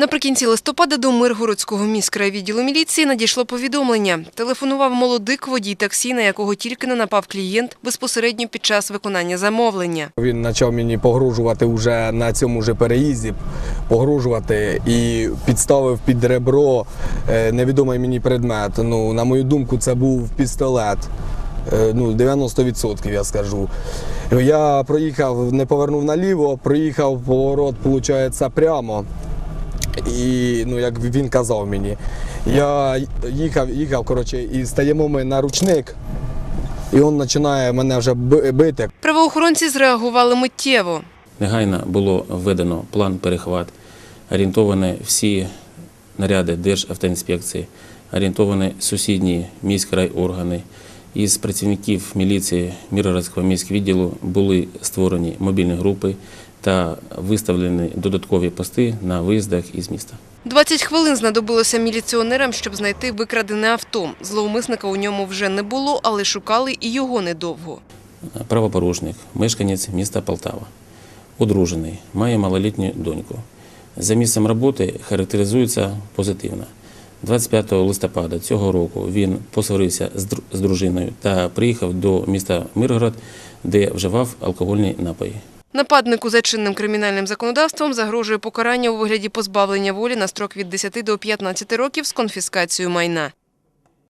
Наприкінці листопада до Миргородського міськрайвідділу міліції надійшло повідомлення. Телефонував молодик водій таксі, на якого тільки не напав клієнт безпосередньо під час виконання замовлення. Він почав мені погрожувати вже на цьому ж переїзді, погрожувати і підставив під ребро е, невідомий мені предмет. Ну, на мою думку, це був пістолет. Е, Ну, 90% я скажу. Я проїхав, не повернув наліво, проїхав поворот, виходить, прямо. І ну, як він казав мені, я їхав, їхав, коротше, і стаємо ми на ручник, і він починає мене вже бити. Правоохоронці зреагували миттєво. Негайно було введено план перехват, орієнтовані всі наряди Державтоінспекції, орієнтовані сусідні міськрайоргани. Із працівників міліції Міргородського міськвідділу були створені мобільні групи та виставлені додаткові пости на виїздах із міста. 20 хвилин знадобилося міліціонерам, щоб знайти викрадене авто. Зловмисника у ньому вже не було, але шукали і його недовго. Правопорушник, мешканець міста Полтава, одружений, має малолітню доньку. За місцем роботи характеризується позитивно. 25 листопада цього року він посварився з дружиною та приїхав до міста Миргород, де вживав алкогольні напої. Нападнику за чинним кримінальним законодавством загрожує покарання у вигляді позбавлення волі на строк від 10 до 15 років з конфіскацією майна.